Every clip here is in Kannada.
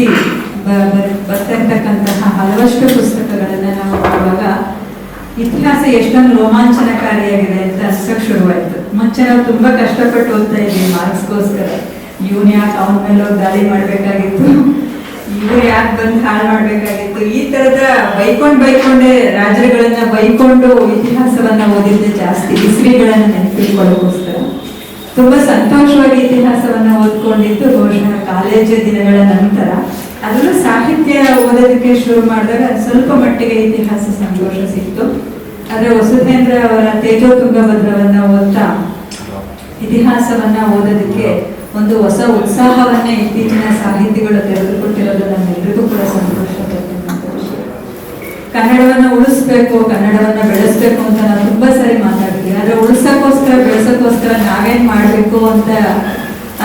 ನಡೆಸಿ ಬ- ಬ- ಬರ್ತಿರ್ತಕ್ಕಂತಹ ಹಲವಷ್ಟು ಪುಸ್ತಕಗಳನ್ನು ನಾವು ನೋಡುವಾಗ ಇತಿಹಾಸ ಎಷ್ಟೊಂದು ರೋಮಾಂಚನಕಾರಿಯಾಗಿದೆ ಅಂತ ಅನ್ಸಕ್ ಶುರುವಾಯ್ತು. ಮುಂಚೆ ನಾವು ತುಂಬಾ ಕಷ್ಟಪಟ್ಟು ಓದ್ತಾ ಇದ್ವಿ ಮಾರ್ಕ್ಸ್ಗೋಸ್ಕರ. ಇವನ್ ಯಾಕೆ ಅವನ ಮೇಲೆ ದಾಳಿ ಮಾಡ್ಬೇಕಾಗಿತ್ತು? ಇವ್ರು ಯಾಕೆ ಬಂದು ಹಾಳು ಮಾಡ್ಬೇಕಾಗಿತ್ತು? ಈ ತರದ ಬೈಕೊಂಡ್ ಬೈಕೊಂಡೆ ರಾಜರುಗಳನ್ನ ಬೈಕೊಂಡು ಇತಿಹಾಸವನ್ನ ಓದಿದ್ದೆ ಜಾಸ್ತಿ. ಇಸ್ರಿಗಳನ್ನ ನೆನಪಿಟ್ಕೊಳ್ಳೋಕೋಸ್ಕರ. ತುಂಬಾ ಸಂತೋಷವಾಗಿ ಇತಿಹಾಸವನ್ನ ಓದ್ಕೊಂಡಿದ್ದು ಬಹುಶಃ ಕಾಲೇಜು ದಿನಗಳ ನಂತರ. ಅದರಲ್ಲೂ ಸಾಹಿತ್ಯ ಓದೋದಕ್ಕೆ ಶುರು ಮಾಡಿದಾಗ ಸ್ವಲ್ಪ ಮಟ್ಟಿಗೆ ಇತಿಹಾಸ ಸಂತೋಷ ಸಿಕ್ತು. ಆದ್ರೆ ವಸುಧೇಂದ್ರ ಅವರ ತೇಜೋ ತುಂಗಭದ್ರವನ್ನ ಓದ್ತಾ ಇತಿಹಾಸವನ್ನ ಓದೋದಕ್ಕೆ ಒಂದು ಹೊಸ ಉತ್ಸಾಹವನ್ನ ಇತ್ತೀಚಿನ ಸಾಹಿತಿಗಳು ತೆಗೆದುಕೊಟ್ಟಿರೋದು ನಮ್ಮೆಲ್ಲರಿಗೂ ಕೂಡ ಸಂತೋಷ ಕನ್ನಡವನ್ನ ಉಳಿಸ್ಬೇಕು, ಕನ್ನಡವನ್ನ ಬೆಳೆಸ್ಬೇಕು ಅಂತ ನಾವು ತುಂಬಾ ಸರಿ ಮಾತಾಡ್ತೀವಿ ಆದ್ರೆ ಉಳಿಸಕ್ಕೋಸ್ಕರ, ಬೆಳೆಸಕ್ಕೋಸ್ಕರ ನಾವೇನ್ ಮಾಡ್ಬೇಕು ಅಂತ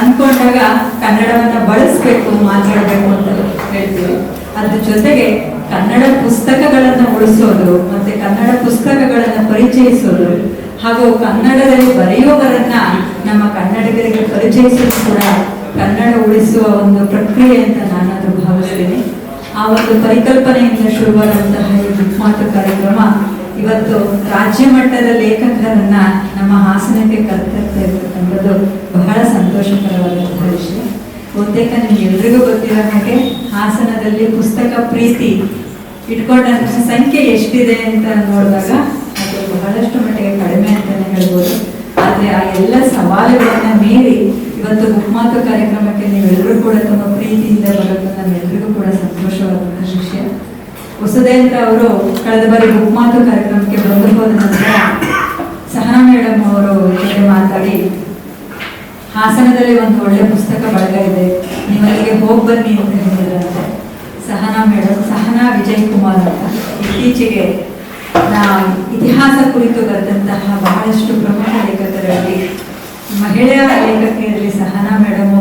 ಅನ್ಕೊಂಡಾಗ ಕನ್ನಡವನ್ನ ಬಳಸ್ಬೇಕು, ಮಾತಾಡ್ಬೇಕು ಅಂತ ಹೇಳ್ತೀವಿ. ಅದ್ರ ಜೊತೆಗೆ ಕನ್ನಡ ಪುಸ್ತಕಗಳನ್ನ ಉಳಿಸೋದು, ಮತ್ತೆ ಕನ್ನಡ ಪುಸ್ತಕಗಳನ್ನ ಪರಿಚಯಿಸೋದು, ಹಾಗೂ ಕನ್ನಡದಲ್ಲಿ ಬರೆಯುವವರನ್ನ ನಮ್ಮ ಕನ್ನಡಿಗರಿಗೆ ಪರಿಚಯಿಸೋದು ಕೂಡ ಕನ್ನಡ ಉಳಿಸುವ ಒಂದು ಪ್ರಕ್ರಿಯೆ ಅಂತ ನಾನಾದ್ರೂ ಭಾವಿಸ್ತೀನಿ. ಆ ಒಂದು ಪರಿಕಲ್ಪನೆಯಿಂದ ಶುರುವಾದಂತಹ ಈ ಮಾತು ಕಾರ್ಯಕ್ರಮ ಇವತ್ತು ರಾಜ್ಯ ಮಟ್ಟದ ಲೇಖಕರನ್ನ ನಮ್ಮ ಹಾಸನಕ್ಕೆ ಕರೆತರ್ತಾ ಇರ್ತಕ್ಕಂಥದ್ದು ಬಹಳ ಸಂತೋಷಕರವಾದಂತಹ ವಿಷಯ. ಬಹುತೇಕ ನಿಮ್ಗೆಲ್ರಿಗೂ ಗೊತ್ತಿರೋ ಹಾಗೆ ಹಾಸನದಲ್ಲಿ ಪುಸ್ತಕ ಪ್ರೀತಿ ಇಟ್ಕೊಂಡಂತಹ ಸಂಖ್ಯೆ ಎಷ್ಟಿದೆ ಅಂತ ನೋಡಿದಾಗ ಅದು ಬಹಳಷ್ಟು ಮಟ್ಟಿಗೆ ಕಡಿಮೆ ಅಂತಾನೆ ಹೇಳ್ಬೋದು. ಆದ್ರೆ ಆ ಎಲ್ಲ ಸವಾಲುಗಳನ್ನ ಮೀರಿ ಇವತ್ತು ಮುಖಮಾತು ಕಾರ್ಯಕ್ರಮಕ್ಕೆ ನೀವೆಲ್ಲರೂ ಕೂಡ ತಮ್ಮ ಪ್ರೀತಿಯಿಂದ ಬರೋದು ನಮ್ಮೆಲ್ಲರಿಗೂ ಕೂಡ ಸಂತೋಷವಾದಂತಹ ವಿಷಯ ಹೊಸದೇಂದ್ರ ಅವರು ಕಳೆದ ಬಾರಿ ಮುಖಮಾತು ಕಾರ್ಯಕ್ರಮಕ್ಕೆ ಬಂದು ಹೋದ ನಂತರ ಸಹನಾ ಮೇಡಮ್ ಅವರು ಜೊತೆ ಮಾತಾಡಿ, ಹಾಸನದಲ್ಲಿ ಒಂದು ಒಳ್ಳೆ ಪುಸ್ತಕ ಬಳಗ ಇದೆ ನೀವು ಅಲ್ಲಿಗೆ ಹೋಗಿ ಬನ್ನಿ ಅಂತ ಹೇಳಿದ್ರಂತೆ. ಸಹನಾ ಮೇಡಮ್ ಸಹನಾ ವಿಜಯ್ ಕುಮಾರ್ ಅಂತ. ಇತ್ತೀಚೆಗೆ ಇತಿಹಾಸ ಕುರಿತು ಬರೆದಂತಹ ಬಹಳಷ್ಟು ಪ್ರಮುಖ ಲೇಖಕರಲ್ಲಿ ಮಹಿಳೆಯ ಲೇಖಕಿಯರಲ್ಲಿ Sahana madam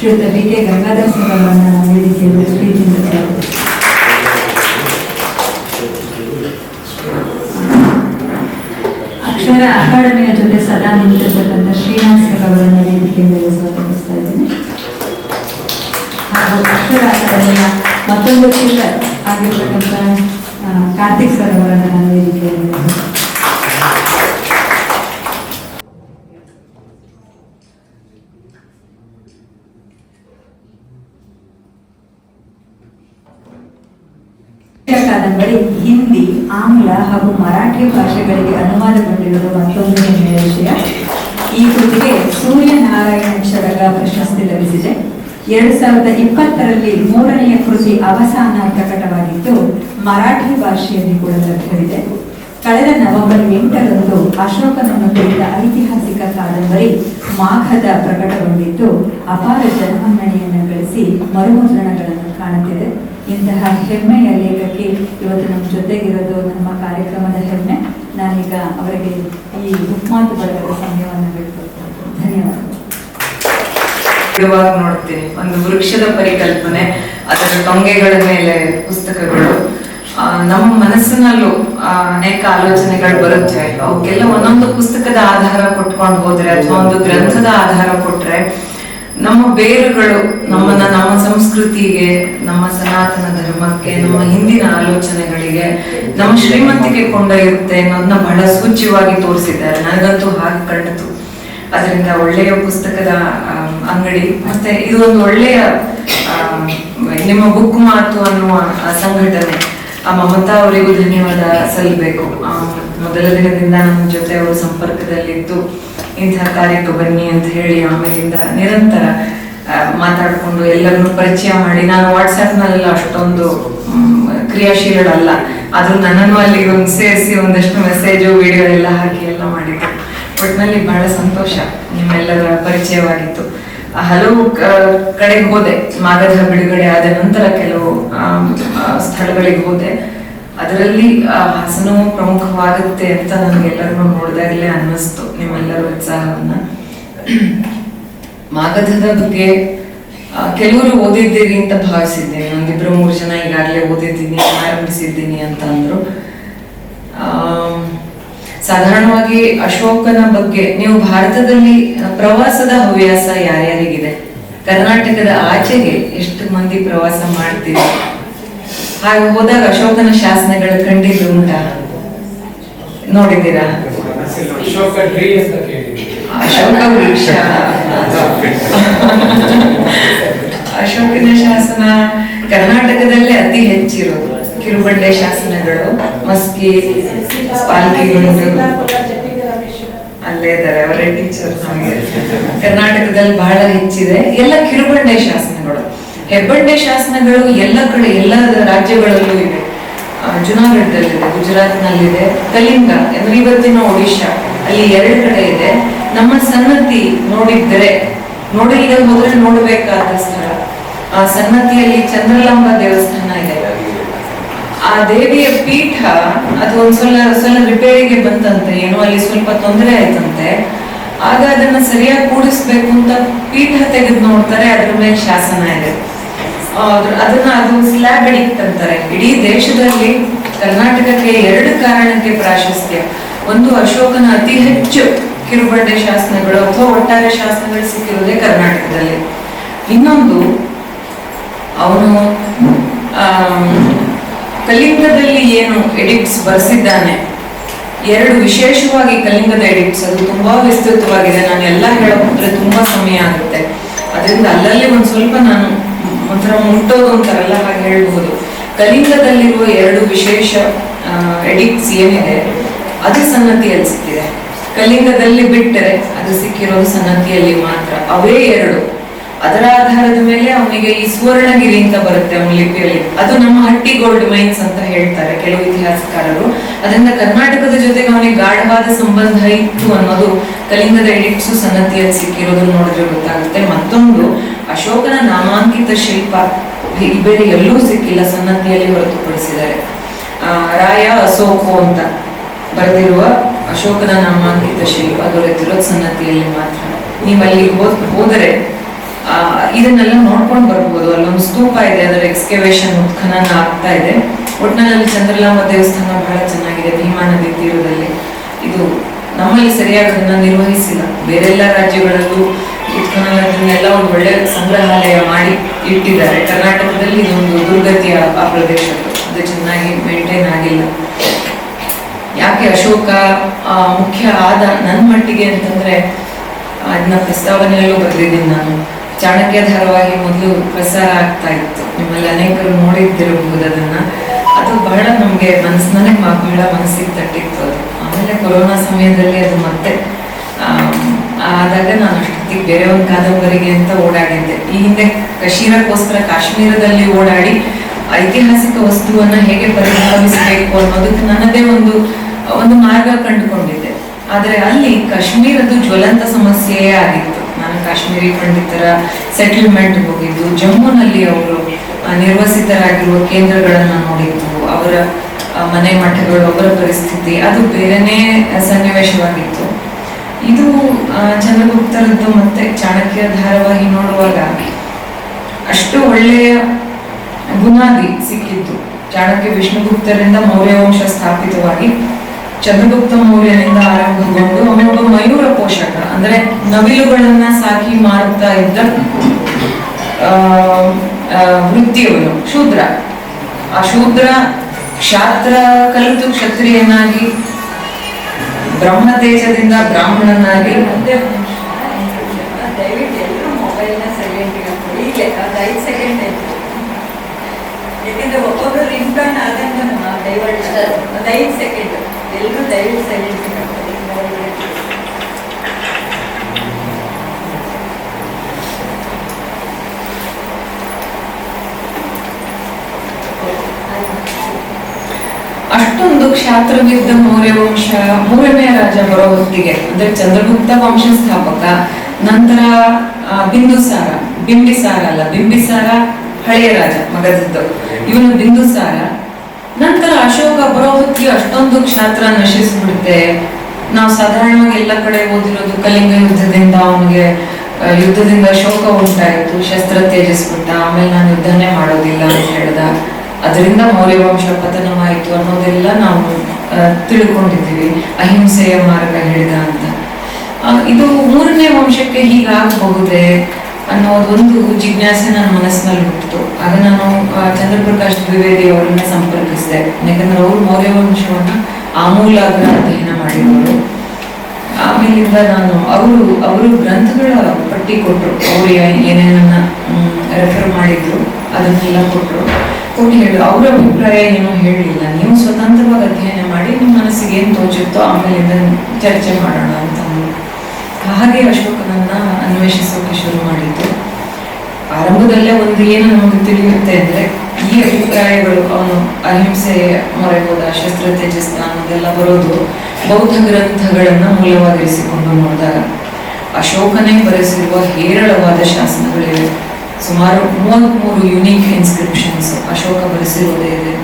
Shriyuta B K Gangadhar Singh ಅವರನ್ನ ನಾನು ವೇದಿಕೆಯಲ್ಲಿ ಪ್ರೀತಿಯಿಂದ ಅಕ್ಷರ ಅಕಾಡೆಮಿಯ ಜೊತೆ ಸದಾ ನಿಂತಿರ್ತಕ್ಕಂಥ ಶ್ರೀನಿವಾಸ್ ಸರ್ ಅವರನ್ನ ವೇದಿಕೆ ಮೇಲೆ ಸ್ವಾಗತಿಸ್ತಾ ಇದ್ದೀನಿ. ಹಾಗೂ ಅಕ್ಷರ ಅಕಾಡೆಮಿಯ ಮತ್ತೊಂದು ಚಿಲ್ಲರ್ ಆಗಿರ್ತಕ್ಕಂಥ ಕಾರ್ತಿಕ್ ಸರ್ ಅವರನ್ನ ನಾನು ವೇದಿಕೆಯಲ್ಲಿ ಕಾದಂಬರಿ ಹಿಂದಿ ಆಂಗ್ಲ ಹಾಗೂ ಮರಾಠಿ ಭಾಷೆಗಳಿಗೆ ಅನುವಾದಗೊಂಡಿರುವುದು ಮತ್ತೊಂದು ಹೆಮ್ಮೆಯ ವಿಷಯ. ಈ ಕೃತಿಗೆ ಸೂರ್ಯನಾರಾಯಣ ಶರಗ ಪ್ರಶಸ್ತಿ ಲಭಿಸಿದೆ. ಎರಡು ಸಾವಿರದ ಇಪ್ಪತ್ತರಲ್ಲಿ ಮೂರನೆಯ ಕೃತಿ ಅವಸಾನ ಪ್ರಕಟವಾಗಿದ್ದು, ಮರಾಠಿ ಭಾಷೆಯಲ್ಲಿ ಕೂಡ ಲಭ್ಯವಿದೆ. ಕಳೆದ ನವೆಂಬರ್ ಎಂಟರಂದು ಅಶೋಕನನ್ನು ಕುರಿತ ಐತಿಹಾಸಿಕ ಕಾದಂಬರಿ ಮಾಘದ ಪ್ರಕಟಗೊಂಡಿದ್ದು, ಅಪಾರ ಜನಮನ್ನಣೆಯನ್ನು ಗಳಿಸಿ ಮರುಮುದ್ರಣಗಳನ್ನು ಕಾಣುತ್ತಿದೆ. ಇಂತಹ ಹೆಮ್ಮೆಯ ಲೇಖಕಿ ಇವತ್ತು ನಮ್ಮ ಜೊತೆಗಿರೋದು ನಮ್ಮ ಕಾರ್ಯಕ್ರಮದ ಹೆಮ್ಮೆ. ನಾನೀಗ ಅವರಿಗೆ ಈ ಬುಕ್ಮಾತು ಬಳಗದ ಸಮಯವನ್ನು ಇರುವಾಗ ನೋಡ್ತೀನಿ, ಒಂದು ವೃಕ್ಷದ ಪರಿಕಲ್ಪನೆ, ಅದರ ತೊಂಗೆಗಳ ಮೇಲೆ ಪುಸ್ತಕಗಳು. ನಮ್ಮ ಮನಸ್ಸಿನಲ್ಲೂ ಅನೇಕ ಆಲೋಚನೆಗಳು ಬರುತ್ತೆ ಅವಕ್ಕೆಲ್ಲ ಒಂದೊಂದು ಪುಸ್ತಕದ ಆಧಾರ ಕೊಟ್ಕೊಂಡು ಹೋದ್ರೆ, ಅಥವಾ ಒಂದು ಗ್ರಂಥದ ಆಧಾರ ಕೊಟ್ರೆ, ನಮ್ಮ ಬೇರುಗಳು ನಮ್ಮನ್ನ ನಮ್ಮ ಸಂಸ್ಕೃತಿಗೆ, ನಮ್ಮ ಸನಾತನ ಧರ್ಮಕ್ಕೆ, ನಮ್ಮ ಹಿಂದಿನ ಆಲೋಚನೆಗಳಿಗೆ, ನಮ್ಮ ಶ್ರೀಮಂತಿಕೆ ಕೊಂಡೊಯ್ಯುತ್ತೆ ಅನ್ನೋದನ್ನ ಬಹಳ ಸೂಚ್ಯವಾಗಿ ತೋರಿಸಿದ್ದಾರೆ. ನನಗಂತೂ ಹಾಗೆ ಕಂಡಿತು ಅದರಿಂದ ಒಳ್ಳೆಯ ಪುಸ್ತಕದ ಅಂಗಡಿ, ಮತ್ತೆ ಇದು ಒಂದು ಒಳ್ಳೆಯ ನಿಮ್ಮ ಬುಕ್ ಮಾತು ಅನ್ನುವ ಸಂಘಟನೆ. ಆ ಮಮತಾ ಅವರಿಗೂ ಧನ್ಯವಾದ ಸಲ್ಲಬೇಕು. ಮೊದಲ ದಿನದಿಂದ ನಮ್ಮ ಜೊತೆ ಅವರು ಸಂಪರ್ಕದಲ್ಲಿದ್ದು ಇಂತಹ ಕಾರ್ಯಕ್ಕೆ ಬನ್ನಿ ಅಂತ ಹೇಳಿ ಆಮೇಲಿಂದ ನಿರಂತರ ಮಾತಾಡ್ಕೊಂಡು ಎಲ್ಲರನ್ನು ಪರಿಚಯ ಮಾಡಿ. ನಾನು ವಾಟ್ಸಪ್ನಲ್ಲೆಲ್ಲ ಅಷ್ಟೊಂದು ಕ್ರಿಯಾಶೀಲರಲ್ಲ ಅದು ನನ್ನನ್ನು ಅಲ್ಲಿ ಒಂದು ಸೇರಿಸಿ ಒಂದಷ್ಟು ಮೆಸೇಜು ವಿಡಿಯೋ ಎಲ್ಲ ಹಾಕಿ ಎಲ್ಲ ಮಾಡಿದ್ರು ಒಟ್ಟಿನಲ್ಲಿ ಬಹಳ ಸಂತೋಷ ನಿಮ್ಮೆಲ್ಲರ ಪರಿಚಯವಾಗಿತ್ತು ಹಲವು ಕಡೆಗೆ ಹೋದೆ. ಮಾಗಧ ಬಿಡುಗಡೆ ಆದ ನಂತರ ಕೆಲವು ಸ್ಥಳಗಳಿಗೆ ಹೋದೆ. ಅದರಲ್ಲಿ ಹಾಸನವು ಪ್ರಮುಖವಾಗುತ್ತೆ ಅಂತ ನನಗೆಲ್ಲರಿಗೂ ನೋಡಿದಾಗಲೇ ಅನ್ನಿಸ್ತು ನಿಮ್ಮೆಲ್ಲರ ಉತ್ಸಾಹವನ್ನ. ಮಾಗಧದ ಬಗ್ಗೆ ಕೆಲವರು ಓದಿದ್ದೀರಿ ಅಂತ ಭಾವಿಸಿದ್ದೇನೆ. ಒಂದಿಬ್ರು ಮೂರು ಜನ ಈಗಾಗಲೇ ಓದಿದ್ದೀನಿ ಆರಂಭಿಸಿದ್ದೀನಿ ಅಂತ ಅಂದ್ರು. ಸಾಧಾರಣವಾಗಿ ಅಶೋಕನ ಬಗ್ಗೆ, ನೀವು ಭಾರತದಲ್ಲಿ ಪ್ರವಾಸದ ಹವ್ಯಾಸ ಯಾರ್ಯಾರಿಗಿದೆ? ಕರ್ನಾಟಕದ ಆಚೆಗೆ ಎಷ್ಟು ಮಂದಿ ಪ್ರವಾಸ ಮಾಡ್ತೀರಿ? ಹಾಗೆ ಹೋದಾಗ ಅಶೋಕನ ಶಾಸನಗಳು ಕಂಡಿದ್ದು ಉಂಟಾ? ನೋಡಿದ್ದೀರಾ? ಅಶೋಕ ಅಶೋಕನ ಶಾಸನ ಕರ್ನಾಟಕದಲ್ಲೇ ಅತಿ ಹೆಚ್ಚಿರೋದು ಕಿರುಬಂಡೆ ಶಾಸನಗಳು, ಮಸ್ಕಿ ಪಾಲ್ಕಿಗಳು ಅಲ್ಲೇ ಇದ್ದಾರೆ ಅವರೇ ಟೀಚರ್ ನಮಗೆ. ಕರ್ನಾಟಕದಲ್ಲಿ ಬಹಳ ಹೆಚ್ಚಿದೆ. ಎಲ್ಲ ಕಿರುಬಂಡೆ ಶಾಸನಗಳು. ಹೆಬ್ಬಂಡೆ ಶಾಸನಗಳು ಎಲ್ಲ ಕಡೆ, ಎಲ್ಲ ರಾಜ್ಯಗಳಲ್ಲೂ ಇವೆ ಜುನಾಗಢದಲ್ಲಿದೆ, ಗುಜರಾತ್ನಲ್ಲಿದೆ, ಕಲಿಂಗ, ಅಂದ್ರೆ ಇವತ್ತಿನ ಒಡಿಶಾ. ಅಲ್ಲಿ ಎರಡು ಕಡೆ ಇದೆ. ನಮ್ಮ ಸನ್ನತಿ ನೋಡಿದ್ರೆ ನೋಡಿ ಈಗ ಮೊದಲು ನೋಡಬೇಕಾದ ಸ್ಥಳ. ಆ ಸನ್ನತಿಯಲ್ಲಿ ಚಂದ್ರಲಾಂಬ ದೇವಸ್ಥಾನ ಇದೆ. ಆ ದೇವಿಯ ಪೀಠ ಅದು ಒಂದ್ ಸಲ ಸಲ ರಿಪೇರಿಗೆ ಬಂತಂತೆ, ಏನೋ ಅಲ್ಲಿ ಸ್ವಲ್ಪ ತೊಂದರೆ ಆಯ್ತಂತೆ. ಆಗ ಅದನ್ನ ಸರಿಯಾಗಿ ಕೂಡಿಸ್ಬೇಕು ಅಂತ ಪೀಠ ತೆಗೆದು ನೋಡ್ತಾರೆ, ಅದ್ರ ಮೇಲೆ ಶಾಸನ ಇದೆ. ಅದನ್ನ ಅದು ಸ್ಲ್ಯಾಬ್ ಎಡಿಕ್ಟ್ ಅಂತಾರೆ ಇಡೀ ದೇಶದಲ್ಲಿ ಕರ್ನಾಟಕಕ್ಕೆ ಎರಡು ಕಾರಣಕ್ಕೆ ಪ್ರಾಶಸ್ತ್ಯ. ಒಂದು ಅಶೋಕನ ಅತಿ ಹೆಚ್ಚು ಕಿರುಬಂಡೆ ಶಾಸನಗಳು ಅಥವಾ ಒಟ್ಟಾರೆ ಶಾಸನಗಳು ಸಿಕ್ಕಿರೋದೇ ಕರ್ನಾಟಕದಲ್ಲಿ. ಇನ್ನೊಂದು, ಅವನು ಕಲಿಂಗದಲ್ಲಿ ಏನು ಎಡಿಕ್ಟ್ಸ್ ಬರೆಸಿದ್ದಾನೆ? ಎರಡು ವಿಶೇಷವಾಗಿ ಕಲಿಂಗದ ಎಡಿಕ್ಟ್ಸ್ ಅದು ತುಂಬಾ ವಿಸ್ತೃತವಾಗಿದೆ. ನಾನು ಎಲ್ಲ ಹೇಳೋದ್ರೆ ತುಂಬಾ ಸಮಯ ಆಗುತ್ತೆ. ಅದರಿಂದ ಅಲ್ಲಲ್ಲಿ ಒಂದು ಸ್ವಲ್ಪ ನಾನು ಒಂಥರ ಮುಟ್ಟೋದು ಅಂತಾರಲ್ಲ ಹಾಗೆ ಹೇಳ್ಬಹುದು. ಕಲಿಂಗದಲ್ಲಿರುವ ಎರಡು ವಿಶೇಷ ಎಡಿಕ್ಟ್ಸ್ ಏನಿದೆ? ಅದು ಸನ್ನತಿಯಲ್ಲಿ ಸಿಕ್ಕಿದೆ ಕಲಿಂಗದಲ್ಲಿ ಬಿಟ್ಟರೆ ಅದು ಸಿಕ್ಕಿರೋದು ಸನ್ನತಿಯಲ್ಲಿ ಮಾತ್ರ. ಅವೇ ಎರಡು. ಅದರ ಆಧಾರದ ಮೇಲೆ ಅವನಿಗೆ ಈ ಸುವರ್ಣಗಿರಿ ಅಂತ ಬರುತ್ತೆ ಅವನ ಲಿಪಿಯಲ್ಲಿ. ಅದು ನಮ್ಮ ಹಟ್ಟಿ ಗೋಲ್ಡ್ ಮೈನ್ಸ್ ಅಂತ ಹೇಳ್ತಾರೆ ಕೆಲವು ಇತಿಹಾಸಕಾರರು. ಅದರಿಂದ ಕರ್ನಾಟಕದ ಜೊತೆಗೆ ಅವನಿಗೆ ಗಾಢವಾದ ಸಂಬಂಧ ಇತ್ತು ಅನ್ನೋದು ಕಲಿಂಗದ ಎಡಿಟ್ಸು ಸನ್ನತಿಯಲ್ಲಿ ಸಿಕ್ಕಿರೋದು ನೋಡಿದ್ರೆ ಗೊತ್ತಾಗುತ್ತೆ. ಮತ್ತೊಂದು, ಅಶೋಕನ ನಾಮಾಂಕಿತ ಶಿಲ್ಪ ಬೇರೆ ಎಲ್ಲೂ ಸಿಕ್ಕಿಲ್ಲ ಸನ್ನತಿಯಲ್ಲಿ ಹೊರತುಪಡಿಸಿದ್ದಾರೆ. ರಾಯ, ಅಶೋಕು ಅಂತ. ಬರೆದಿರುವ ಅಶೋಕನ ನಾಮಾಂಕಿತ ಶಿಲ್ಪ ದೊರೆತಿರುವ ಸನ್ನತಿಯಲ್ಲಿ ಮಾತ್ರ. ನೀವು ಅಲ್ಲಿ ಹೋದ್, ಹೋದರೆ ಇದನ್ನೆಲ್ಲ ನೋಡ್ಕೊಂಡು ಬರ್ಬೋದು. ಅಲ್ಲೊಂದು ಸ್ತೂಪ ಇದೆ, ಅದರ ಎಕ್ಸ್ಕೆವೇಷನ್ ಉತ್ಖನನ ಆಗ್ತಾ ಇದೆ. ಒಟ್ಟಿನಲ್ಲಿ ಚಂದ್ರಲಾಮ ದೇವಸ್ಥಾನ ಬಹಳ ಚೆನ್ನಾಗಿದೆ, ಭೀಮಾ ನದಿ ತೀರದಲ್ಲಿ. ಇದು ನಮ್ಮಲ್ಲಿ ಸರಿಯಾಗಿ ಅದನ್ನ ನಿರ್ವಹಿಸಿಲ್ಲ. ಬೇರೆಲ್ಲ ರಾಜ್ಯಗಳಲ್ಲೂ ಉತ್ಖನನದನ್ನೆಲ್ಲ ಒಂದು ಒಳ್ಳೆ ಸಂಗ್ರಹಾಲಯ ಮಾಡಿ ಇಟ್ಟಿದ್ದಾರೆ. ಕರ್ನಾಟಕದಲ್ಲಿ ಇದೊಂದು ದುರ್ಗತಿಯ ಆ ಪ್ರದೇಶದ್ದು ಅದು ಚೆನ್ನಾಗಿ ಮೇಂಟೈನ್ ಆಗಿಲ್ಲ. ಯಾಕೆ ಅಶೋಕ ಮುಖ್ಯ ಆದ ನನ್ನ ಮಟ್ಟಿಗೆ ಅಂತಂದ್ರೆ ಅದನ್ನ ಪ್ರಸ್ತಾವನೆಯಲ್ಲೂ ಬರೆದಿದ್ದೀನಿ ನಾನು. ಚಾಣಕ್ಯ ಧಾರಾವಾಹಿ ಮೊದಲು ಪ್ರಸಾರ ಆಗ್ತಾ ಇತ್ತು. ನಿಮ್ಮಲ್ಲಿ ಅನೇಕರು ನೋಡಿದ್ದಿರಬಹುದು ಅದನ್ನ. ಅದು ಬಹಳ ನಮ್ಗೆ ಮನಸ್ಸಿನಲ್ಲೇ ನನಗೆ ಮನಸ್ಸಿಗೆ ತಟ್ಟಿತ್ತು ಅದು. ಆಮೇಲೆ ಕೊರೋನಾ ಸಮಯದಲ್ಲಿ ಅದು ಮತ್ತೆ ಆದಾಗ ನಾನು ಅಷ್ಟೊತ್ತಿಗೆ ಬೇರೆ ಒಂದು ಕಾದಂಬರಿಗೆ ಅಂತ ಓಡಾಡಿದ್ದೆ. ಈ ಹಿಂದೆ ಕಶೀರಕ್ಕೋಸ್ಕರ ಕಾಶ್ಮೀರದಲ್ಲಿ ಓಡಾಡಿ ಐತಿಹಾಸಿಕ ವಸ್ತುವನ್ನ ಹೇಗೆ ಪರಿಭಾವಿಸಬೇಕು ಅನ್ನೋದಕ್ಕೆ ನನ್ನದೇ ಒಂದು ಒಂದು ಮಾರ್ಗ ಕಂಡುಕೊಂಡಿದ್ದೆ. ಆದ್ರೆ ಅಲ್ಲಿ ಕಾಶ್ಮೀರದ್ದು ಜ್ವಲಂತ ಸಮಸ್ಯೆಯೇ ಆಗಿತ್ತು. ನಾನು ಕಾಶ್ಮೀರಿ ಪಂಡಿತರ ಸೆಟಲ್ಮೆಂಟ್ ಹೋಗಿದ್ದು ಜಮ್ಮುನಲ್ಲಿ ಅವರು ನಿರ್ವಸಿತರಾಗಿರುವ ಕೇಂದ್ರಗಳನ್ನ ನೋಡಿದ್ದು, ಅವರ ಮನೆ ಮಠಗಳು, ಅವರ ಪರಿಸ್ಥಿತಿ, ಅದು ಬೇರೆನೇ ಸನ್ನಿವೇಶವಾಗಿತ್ತು. ಇದು ಚಂದ್ರಗುಪ್ತರದ್ದು ಮತ್ತೆ ಚಾಣಕ್ಯ ಧಾರಾವಾಹಿ ನೋಡುವಾಗ ಅಷ್ಟು ಒಳ್ಳೆಯ ಬುನಾದಿ ಸಿಕ್ಕಿತ್ತು ಚಾಣಕ್ಯ ವಿಷ್ಣುಗುಪ್ತರಿಂದ ಮೌರ್ಯ ವಂಶ ಸ್ಥಾಪಿತವಾಗಿ ಚಂದ್ರಗುಪ್ತ ಮೌರ್ಯನಿಂದ ಆರಂಭಗೊಂಡು ಅವನೊಬ್ಬ ಮಯೂರ ಪೋಷಕ ಅಂದ್ರೆ ನವಿಲುಗಳನ್ನ ಸಾಕಿ ಮಾರುತ್ತಾ ಇದ್ದ ವೃತ್ತಿಯವನು ಶೂದ್ರ. ಆ ಶೂದ್ರ ಕ್ಷಾತ್ರ ಕಲಿತು ಕ್ಷತ್ರಿಯನಾಗಿ ಬ್ರಹ್ಮ ತೇಜದಿಂದ ಬ್ರಾಹ್ಮಣನಾಗಿ ಯಾಕೆಂದ್ರೆ ಒಬ್ಬೊಬ್ರು ರಿಂಗ್ ಆದಂಗೆ ಐದು ಸೆಕೆಂಡ್ ಎಲ್ಲರೂ ದಯವಿಟ್ಟು ಸೈಲೆಂಟ್ ಅಷ್ಟೊಂದು ಕ್ಷಾತ್ರವಿದ್ದ ಮೌರ್ಯ ವಂಶ ಮೂರನೇ ರಾಜ ಬರೋ ಹೊತ್ತಿಗೆ ಅಂದ್ರೆ ಚಂದ್ರಗುಪ್ತ ವಂಶ ಸ್ಥಾಪಕ ನಂತರ ಆ, ಬಿಂದುಸಾರ ಬಿಂಬಿಸಾರ ಅಲ್ಲ ಬಿಂಬಿಸಾರ ಹಳೆಯ ರಾಜ ಮಗಧದ್ದು ಇವನು ಬಿಂದುಸಾರ. ನಂತರ ಅಶೋಕ ಬರೋ ಹೊತ್ತಿಗೆ ಅಷ್ಟೊಂದು ಕ್ಷಾತ್ರ ನಶಿಸ್ಬಿಡುತ್ತೆ. ನಾವು ಸಾಧಾರಣವಾಗಿ ಎಲ್ಲ ಕಡೆ ಓದಿರೋದು ಕಲಿಂಗ ಯುದ್ಧದಿಂದ, ಅವನಿಗೆ ಯುದ್ಧದಿಂದ ಶೋಕ ಉಂಟಾಯಿತು, ಶಸ್ತ್ರ ತ್ಯಜಿಸ್ಬಿಟ್ಟ, ಆಮೇಲೆ ನಾನು ಯುದ್ಧನೇ ಮಾಡೋದಿಲ್ಲ ಅಂತ ಹೇಳ್ದ. ಅದರಿಂದ ಮೌರ್ಯ ವಂಶ ಪತನವಾಯಿತು ಅನ್ನೋದೆಲ್ಲ ನಾವು ತಿಳ್ಕೊಂಡಿದ್ದೀವಿ. ಅಹಿಂಸೆಯ ಮಾರ್ಗ ಹೇಳಿದ ಅಂತ. ಇದು ಮೂರನೇ ವಂಶಕ್ಕೆ ಹೀಗಾಗಬಹುದೇ? ಅನ್ನೋದೊಂದು ಜಿಜ್ಞಾಸೆ ನನ್ನ ಮನಸ್ಸಿನಲ್ಲಿ ಹುಟ್ಟಿತು. ಆಗ ನಾನು ಚಂದ್ರಪ್ರಕಾಶ್ ದ್ವಿವೇದಿ ಅವರನ್ನ ಸಂಪರ್ಕಿಸಿದೆ. ಯಾಕಂದ್ರೆ ಅವರು ಮೌರ್ಯ ವಂಶವನ್ನ ಆಮೂಲಾಗ್ರ ಅಧ್ಯಯನ ಮಾಡಿದವರು ಆಮೇಲಿಂದ ನಾನು ಅವರು ಅವರು ಗ್ರಂಥಗಳ ಪಟ್ಟಿ ಕೊಟ್ಟರು ಅವರು ಏನೇನನ್ನ ರೆಫರ್ ಮಾಡಿದ್ರು, ಅದನ್ನೆಲ್ಲ ಕೊಟ್ಟರು ಕೊಟ್ಟು ಹೇಳಿ, ಅವರ ಅಭಿಪ್ರಾಯ ಏನೂ ಹೇಳಲಿಲ್ಲ ನೀವು ಸ್ವತಂತ್ರವಾಗಿ ಅಧ್ಯಯನ ಮಾಡಿ, ನಿಮ್ಮ ಮನಸ್ಸಿಗೆ ಏನು ತೋಚುತ್ತೋ ಆಮೇಲಿಂದ ಚರ್ಚೆ ಮಾಡೋಣ ಅಂತ. ಹಾಗೆ ಅಶೋಕನನ್ನ ಅನ್ವೇಷಿಸೋಕೆ ಶುರು ಮಾಡಿದ್ದು. ಆರಂಭದಲ್ಲೇ ಒಂದು ಏನು ನಮಗೆ ತಿಳಿಯುತ್ತೆ ಅಂದ್ರೆ, ಈ ಅಭಿಪ್ರಾಯಗಳು, ಅವನು ಅಹಿಂಸೆ ಮೊರೆ ಹೋದ ಶಸ್ತ್ರ ತ್ಯಜಿಸ್ತ ಅನ್ನೋದೆಲ್ಲ ಬರೋದು ಬೌದ್ಧ ಗ್ರಂಥಗಳನ್ನ ಮೂಲವಾಗಿರಿಸಿಕೊಂಡು ನೋಡಿದಾಗ. ಅಶೋಕನೇ ಬರೆಸಿರುವ ಹೇರಳವಾದ ಶಾಸನಗಳಿವೆ. ಸುಮಾರು ಮೂವತ್ಮೂರು ಯುನೀಕ್ ಇನ್ಸ್ಕ್ರಿಪ್ಷನ್ಸ್ ಅಶೋಕ ಬರೆಸಿರೋದೇ ಇದೆ.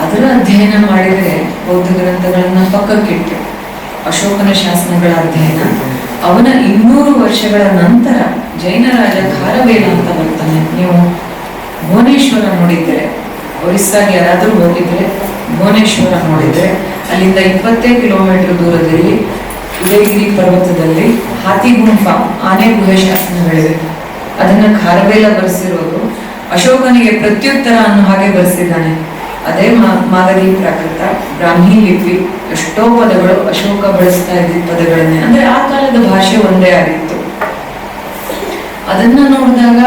ಅದರ ಅಧ್ಯಯನ ಮಾಡಿದರೆ ಬೌದ್ಧ ಗ್ರಂಥಗಳನ್ನ ಪಕ್ಕಕ್ಕಿಟ್ಟು, ಅಶೋಕನ ಶಾಸನಗಳ ಅಧ್ಯಯನ ಅವನ ಇನ್ನೂರು ವರ್ಷಗಳ ನಂತರ ಜೈನರಾಜ ಖಾರವೇಲ ಅಂತ ಬರ್ತಾನೆ. ನೀವು ಭುವನೇಶ್ವರ ನೋಡಿದ್ರೆ ಒರಿಸ್ಸಾಗೆ ಯಾರಾದರೂ ಹೋಗಿದ್ರೆ ಭುವನೇಶ್ವರ ನೋಡಿದ್ರೆ, ಅಲ್ಲಿಂದ ಇಪ್ಪತ್ತೇ ಕಿಲೋಮೀಟರ್ ದೂರದಲ್ಲಿ ಉದಯಗಿರಿ ಪರ್ವತದಲ್ಲಿ ಹಾತಿ ಗುಂಪ ಆನೆ ಗುಹೆ ಶಾಸನಗಳಿವೆ. ಅದನ್ನ ಖಾರವೇಲ ಬರೆಸಿರೋದು. ಅಶೋಕನಿಗೆ ಪ್ರತ್ಯುತ್ತರ ಅನ್ನೋ ಹಾಗೆ ಬರೆಸಿದ್ದಾನೆ. ಅದೇ ಮಾದರಿ ಪ್ರಾಕೃತ, ಬ್ರಾಹ್ಮಿ ಲಿಪಿ, ಎಷ್ಟೋ ಪದಗಳು ಅಶೋಕ ಬಳಸ್ತಾ ಇದ್ದಿದ್ದ ಪದಗಳನ್ನೇ. ಅಂದ್ರೆ ಆ ಕಾಲದ ಭಾಷೆ ಒಂದೇ ಆಗಿತ್ತು. ಅದನ್ನ ನೋಡಿದಾಗ